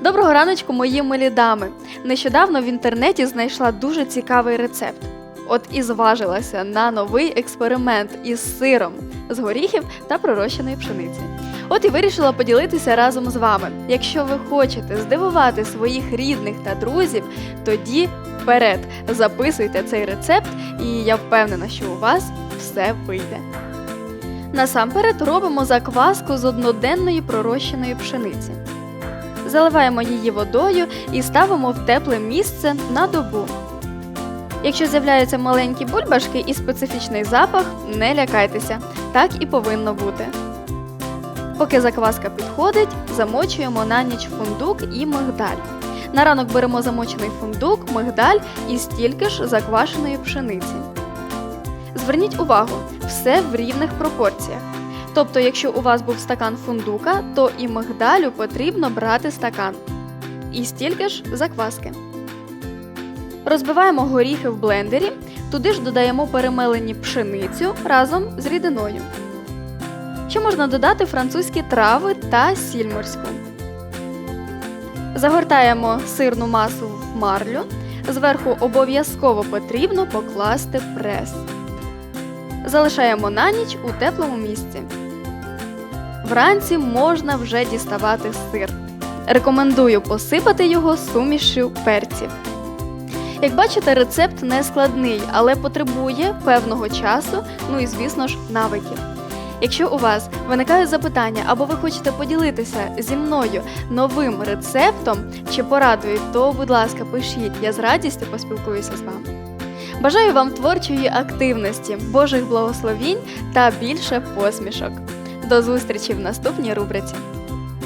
Доброго раночку, мої милі дами. Нещодавно в інтернеті знайшла дуже цікавий рецепт. От і зважилася на новий експеримент із сиром з горіхів та пророщеної пшениці. От і вирішила поділитися разом з вами. Якщо ви хочете здивувати своїх рідних та друзів, тоді вперед записуйте цей рецепт, і я впевнена, що у вас все вийде. Насамперед робимо закваску з одноденної пророщеної пшениці. Заливаємо її водою і ставимо в тепле місце на добу. Якщо з'являються маленькі бульбашки і специфічний запах, не лякайтеся, так і повинно бути. Поки закваска підходить, замочуємо на ніч фундук і мигдаль. На ранок беремо замочений фундук, мигдаль і стільки ж заквашеної пшениці. Зверніть увагу, все в рівних пропорціях. Тобто, якщо у вас був стакан фундука, то і мигдалю потрібно брати стакан. І стільки ж закваски. Розбиваємо горіхи в блендері, туди ж додаємо перемелені пшеницю разом з рідиною. Ще можна додати французькі трави та сіль морську. Загортаємо сирну масу в марлю. Зверху обов'язково потрібно покласти прес. Залишаємо на ніч у теплому місці. Вранці можна вже діставати сир. Рекомендую посипати його сумішю перців. Як бачите, рецепт не складний, але потребує певного часу, ну і звісно ж навиків. Якщо у вас виникають запитання або ви хочете поділитися зі мною новим рецептом чи порадою, то, будь ласка, пишіть, я з радістю поспілкуюся з вами. Бажаю вам творчої активності, Божих благословінь та більше посмішок. До зустрічі в наступній рубриці.